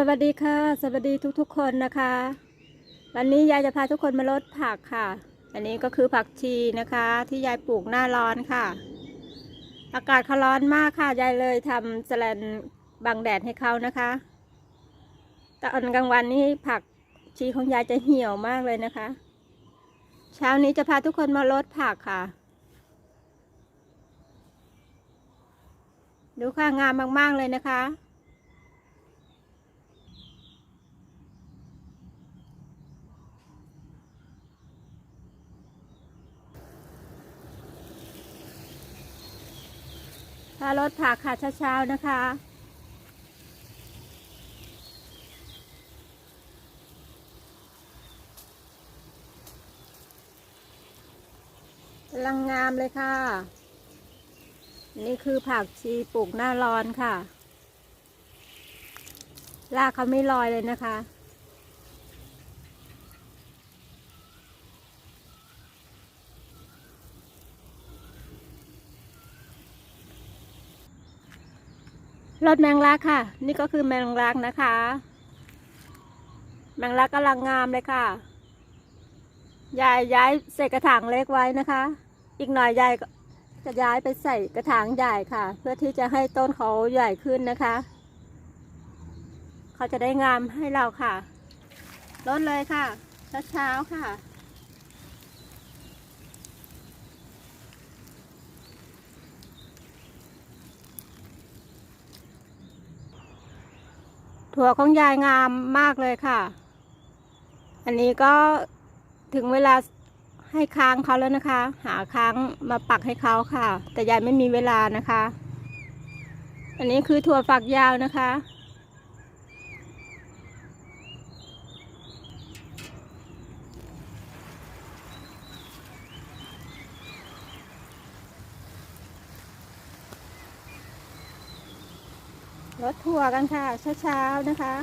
สวัสดีค่ะ สวัสดีทุกๆ คนนะคะ วันนี้ยายจะพาทุกคนมาลดผักค่ะ อันนี้ก็คือผักชีนะคะ ที่ยายปลูกหน้าร้อนค่ะ อากาศเขาร้อนมากค่ะยายเลยทำแสแลนบังแดดให้เขานะคะตอนกลางวันนี้ผักชีของยายจะเหี่ยวมากเลยนะคะ เช้านี้จะพาทุกคนมาลดผักค่ะ ดูค่ะงามมากๆเลยนะคะ ถ้ารถผักค่ะเช้าๆนะคะ กำลังงามเลยค่ะ นี่คือผักชีปลูกหน้าร้อนค่ะ รากเขาไม่ลอยเลยนะคะ รถแมงลักค่ะ นี่ก็คือแมงลักนะคะ แมงลักกำลังงามเลยค่ะยายย้ายใส่กระถางเล็กไว้นะคะ อีกหน่อยยายจะย้ายไปใส่กระถางใหญ่ค่ะ เพื่อที่จะให้ต้นเขาใหญ่ขึ้นนะคะ เขาจะได้งามให้เราค่ะลดเลยค่ะเช้าๆค่ะ ถั่วของยายงามมากเลยค่ะ อันนี้ก็ถึงเวลาให้ค้างเขาแล้วนะคะ หาค้างมาปักให้เขาค่ะ แต่ยายไม่มีเวลานะคะ อันนี้คือถั่วฝักยาวนะคะ รถทัวร์กันค่ะ เช้าๆนะคะ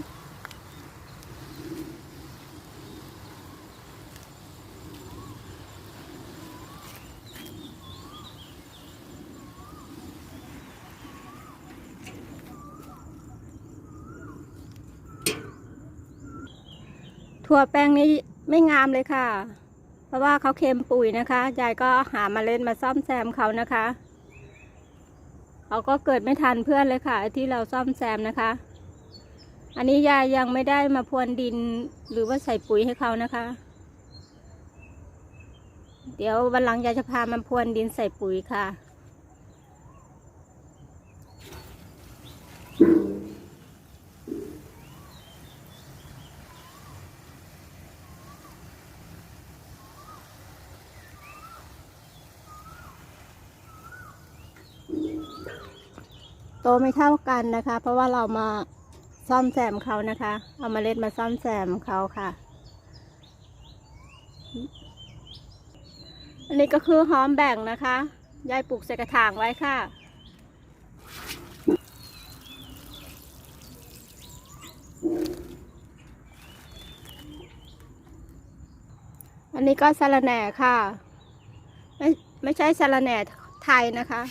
ถั่วแป้งนี้ไม่งามเลยค่ะ เพราะว่าเขาเค็มปุ๋ยนะคะ ยายก็หามาเล่นมาซ่อมแซมเขานะคะ เขาก็เกิดไม่ทันเพื่อนเลยค่ะที่เราซ่อมแซมนะคะ อันนี้ยายยังไม่ได้มาพรวนดินหรือว่าใส่ปุ๋ยให้เขานะคะ เดี๋ยววันหลังยายจะพามาพรวนดินใส่ปุ๋ยค่ะ โตไม่เท่ากันนะคะ เพราะว่าเรามาซ่อมแซมเขานะคะ เอามาเล็ดมาซ่อมแซมเขาค่ะ อันนี้ก็คือหอมแบ่งนะคะยายปลูกใส่กระถางไว้ค่ะอันนี้ก็สะระแหน่ค่ะ ไม่ไม่ใช่สะระแหน่ไทยนะคะ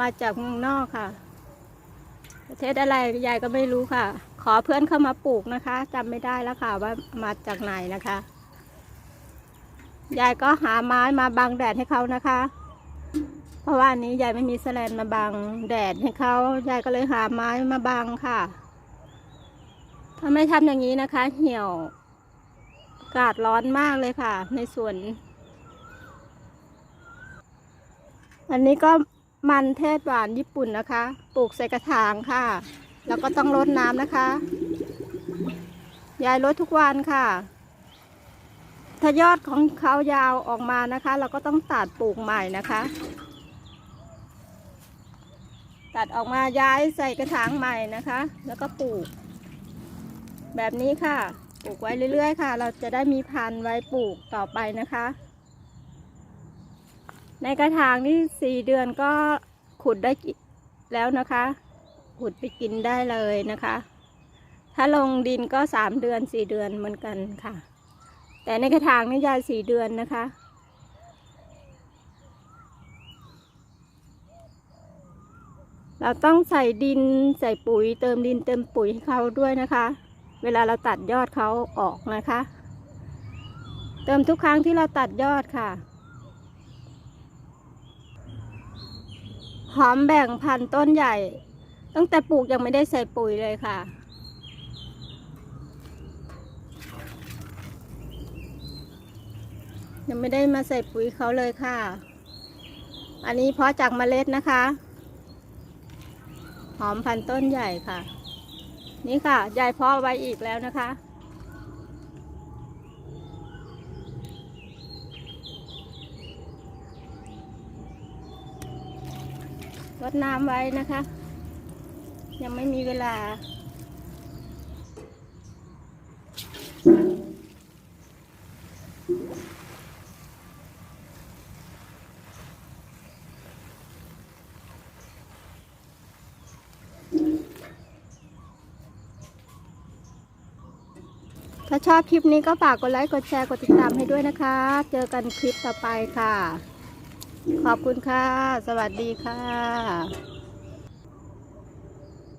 มาจากเมืองนอกค่ะ ประเทศอะไรยายก็ไม่รู้ค่ะ ขอเพื่อนเข้ามาปลูกนะคะจำไม่ได้แล้วค่ะว่ามาจากไหนนะคะ ยายก็หาไม้มาบังแดดให้เขานะคะ เพราะว่าอันนี้ยายไม่มีแสลนมาบังแดดให้เขายายก็เลยหาไม้มาบังค่ะ ถ้าไม่ทำอย่างนี้นะคะ เหี่ยวอากาศร้อนมากเลยค่ะ ในสวน อันนี้ก็ มันเทศหวานญี่ปุ่นนะคะ ปลูกใส่กระถางค่ะ แล้วก็ต้องรดน้ำนะคะ ยายรดทุกวันค่ะ ถ้ายอดของเขายาวออกมานะคะ เราก็ต้องตัดปลูกใหม่นะคะ ตัดออกมาย้ายใส่กระถางใหม่นะคะ แล้วก็ปลูก แบบนี้ค่ะ ปลูกไว้เรื่อยๆ ค่ะ เราจะได้มีพันธุ์ไว้ปลูกต่อไปนะคะ ในกระถางนี่สี่เดือนก็ขุดได้แล้วนะคะ ขุดไปกินได้เลยนะคะ ถ้าลงดินก็สามเดือนสี่เดือนเหมือนกันค่ะ แต่ในกระถางนี่ยายสี่เดือนนะคะ เราต้องใส่ดินใส่ปุ๋ยเติมดินเติมปุ๋ยให้เขาด้วยนะคะ เวลาเราตัดยอดเขาออกนะคะ เติมทุกครั้งที่เราตัดยอดค่ะ หอมแบ่งพันธุ์ต้นใหญ่ ตั้งแต่ปลูกยังไม่ได้ใส่ปุ๋ยเลยค่ะ ยังไม่ได้มาใส่ปุ๋ยเขาเลยค่ะ อันนี้เพาะจากเมล็ดนะคะ หอมพันธุ์ต้นใหญ่ค่ะ นี่ค่ะยายเพาะไว้อีกแล้วนะคะ รดน้ำไว้นะคะ ยังไม่มีเวลา ถ้าชอบคลิปนี้ก็ฝากกดไลค์ กดแชร์ กดติดตามให้ด้วยนะคะ เจอกันคลิปต่อไปค่ะ ขอบคุณค่ะ สวัสดีค่ะ